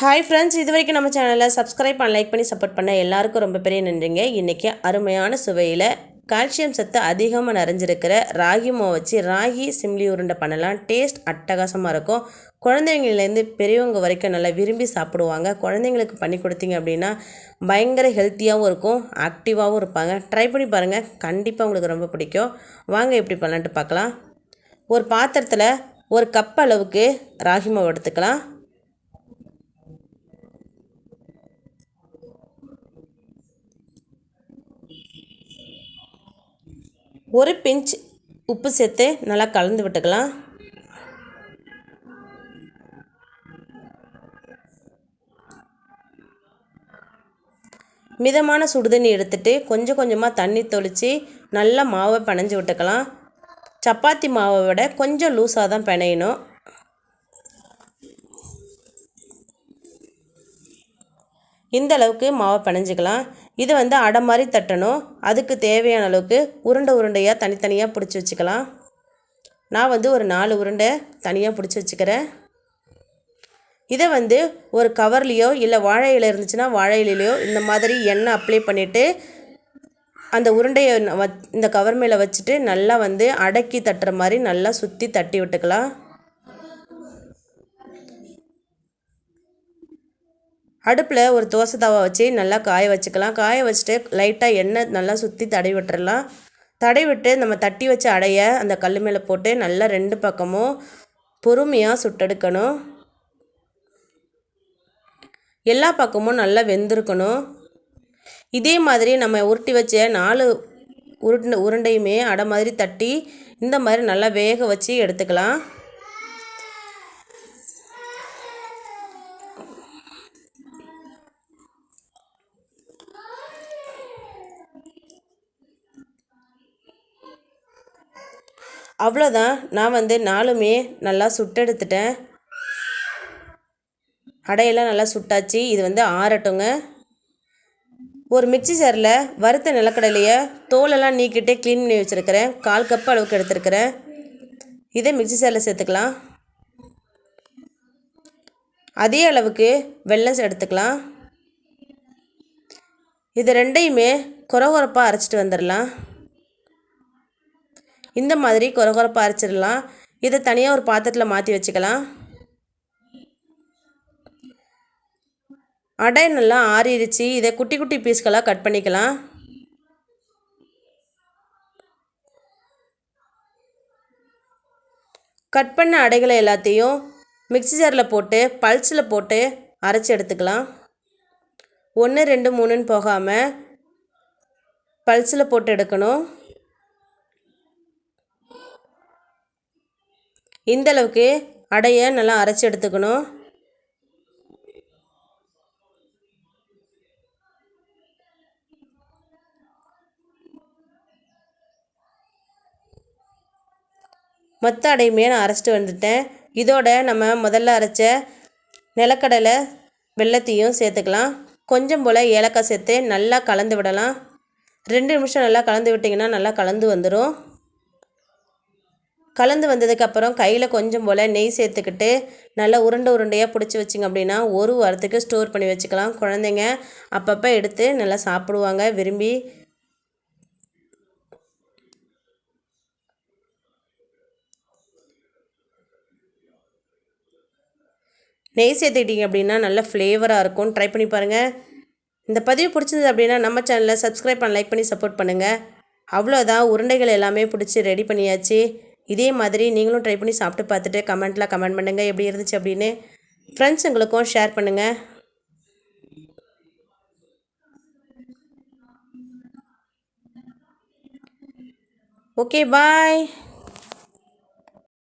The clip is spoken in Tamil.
ஹாய் ஃப்ரெண்ட்ஸ் இது வரைக்கும் நம்ம சேனலை சப்ஸ்கிரைப் பண்ண லைக் பண்ணி சப்போர்ட் பண்ண எல்லாருக்கும் ரொம்ப பெரிய நன்றிங்க. இன்றைக்கி அருமையான சுவையில் கால்சியம் சத்து அதிகமாக நிறைஞ்சிருக்கிற ராகி மாவு வச்சு ராகி சிம்லி உருண்டை பண்ணலாம். டேஸ்ட் அட்டகாசமாக இருக்கும். குழந்தைங்கள்லேருந்து பெரியவங்க வரைக்கும் நல்லா விரும்பி சாப்பிடுவாங்க. குழந்தைங்களுக்கு பண்ணி கொடுத்தீங்க அப்படின்னா பயங்கர ஹெல்த்தியாகவும் இருக்கும் ஆக்டிவாகவும் இருப்பாங்க. ட்ரை பண்ணி பாருங்கள் கண்டிப்பாக உங்களுக்கு ரொம்ப பிடிக்கும். வாங்க எப்படி பண்ணலான்ட்டு பார்க்கலாம். ஒரு பாத்திரத்தில் ஒரு கப் அளவுக்கு ராகி மாவு எடுத்துக்கலாம். ஒரு பிஞ்ச் உப்பு சேர்த்து நல்லா கலந்து விட்டுக்கலாம். மிதமான சுடுதண்ணி எடுத்துட்டு கொஞ்சம் கொஞ்சமாக தண்ணி தொளித்து நல்லா மாவை பிணைஞ்சு விட்டுக்கலாம். சப்பாத்தி மாவை விட கொஞ்சம் லூஸாக தான் பிணையணும். இந்த அளவுக்கு மாவை பிணைஞ்சிக்கலாம். இது வந்து அடை மாதிரி தட்டணும். அதுக்கு தேவையான அளவுக்கு உருண்டை உருண்டையாக தனித்தனியாக பிடிச்சி வச்சுக்கலாம். நான் வந்து ஒரு நாலு உருண்டை தனியாக பிடிச்சி வச்சுக்கிறேன். இதை வந்து ஒரு கவர்லேயோ இல்லை வாழை இலை இருந்துச்சுன்னா வாழை இலையிலையோ இந்த மாதிரி எண்ணெய் அப்ளை பண்ணிவிட்டு அந்த உருண்டையை இந்த கவர் மேலே வச்சுட்டு நல்லா வந்து அடக்கி தட்டுற மாதிரி நல்லா சுற்றி தட்டி விட்டுக்கலாம். அடுப்பில் ஒரு தோசை தவா வச்சு நல்லா காய வச்சுக்கலாம். காய வச்சுட்டு லைட்டாக எண்ணெய் நல்லா சுற்றி தடை விட்டுறலாம். தடை விட்டு நம்ம தட்டி வச்ச அடைய அந்த கல் மேலே போட்டு நல்லா ரெண்டு பக்கமும் பொறுமையாக சுட்டெடுக்கணும். எல்லா பக்கமும் நல்லா வெந்திருக்கணும். இதே மாதிரி நம்ம உருட்டி வச்ச நாலு உருண்டை உருண்டையுமே அடை மாதிரி தட்டி இந்த மாதிரி நல்லா வேக வச்சு எடுத்துக்கலாம். அவ்வளோதான். நான் வந்து நாலுமே நல்லா சுட்டெடுத்துட்டேன். அடையெல்லாம் நல்லா சுட்டாச்சு. இது வந்து ஆறட்டுங்க. ஒரு மிக்சி ஜாரில் வறுத்த நிலக்கடலையை தோலெல்லாம் நீக்கிட்டே க்ளீன் பண்ணி வச்சுருக்கிறேன். கால் கப் அளவுக்கு எடுத்துருக்கிறேன். இதை மிக்சி ஜாரில் சேர்த்துக்கலாம். அதே அளவுக்கு வெள்ளம் எடுத்துக்கலாம் இது ரெண்டையுமே குறகுறப்பாக அரைச்சிட்டு வந்துடலாம். இந்த மாதிரி கொரகொரப்பாக அரைச்சிடலாம். இதை தனியாக ஒரு பாத்திரத்தில் மாற்றி வச்சுக்கலாம். அடை நல்லா ஆறிடுச்சு. இதை குட்டி குட்டி பீஸ்களாக கட் பண்ணிக்கலாம். கட் பண்ண அடைகளை எல்லாத்தையும் மிக்சி ஜாரில் போட்டு பல்ஸில் போட்டு அரைச்சி எடுத்துக்கலாம். ஒன்று ரெண்டு மூணுன்னு போகாமல் பல்ஸில் போட்டு எடுக்கணும். இந்தளவுக்கு அடையை நல்லா அரைச்சி எடுத்துக்கணும். மொத்த அடையுமே நான் அரைச்சிட்டு வந்துட்டேன். இதோட நம்ம முதல்ல அரைச்ச நிலக்கடலை வெள்ளத்தையும் சேர்த்துக்கலாம். கொஞ்சம் போல் ஏலக்காய் சேர்த்து நல்லா கலந்து விடலாம். ரெண்டு நிமிஷம் நல்லா கலந்து விட்டிங்கன்னா நல்லா கலந்து வந்துடும் கலந்து வந்ததுக்கப்புறம் கையில் கொஞ்சம் போல் நெய் சேர்த்துக்கிட்டு நல்லா உருண்டை உருண்டையாக பிடிச்சி வச்சிங்க அப்படின்னா ஒரு வாரத்துக்கு ஸ்டோர் பண்ணி வச்சுக்கலாம். குழந்தைங்க அப்பப்போ எடுத்து நல்லா சாப்பிடுவாங்க. விரும்பி நெய் சேர்த்துக்கிட்டிங்க அப்படின்னா நல்ல ஃப்ளேவராக இருக்கும். ட்ரை பண்ணி பாருங்கள் இந்த பதிவு பிடிச்சிருந்தது அப்படின்னா நம்ம சேனலில் சப்ஸ்கிரைப் பண்ண லைக் பண்ணி சப்போர்ட் பண்ணுங்கள் அவ்வளோதான் உருண்டைகள் எல்லாமே பிடிச்சி ரெடி பண்ணியாச்சு. இதே மாதிரி நீங்களும் ட்ரை பண்ணி சாப்பிட்டு பார்த்துட்டு கமெண்ட்டில் கமெண்ட் பண்ணுங்கள் எப்படி இருந்துச்சு அப்படின்னு ஃப்ரெண்ட்ஸுங்களுக்கும் ஷேர் பண்ணுங்கள் ஓகே பாய்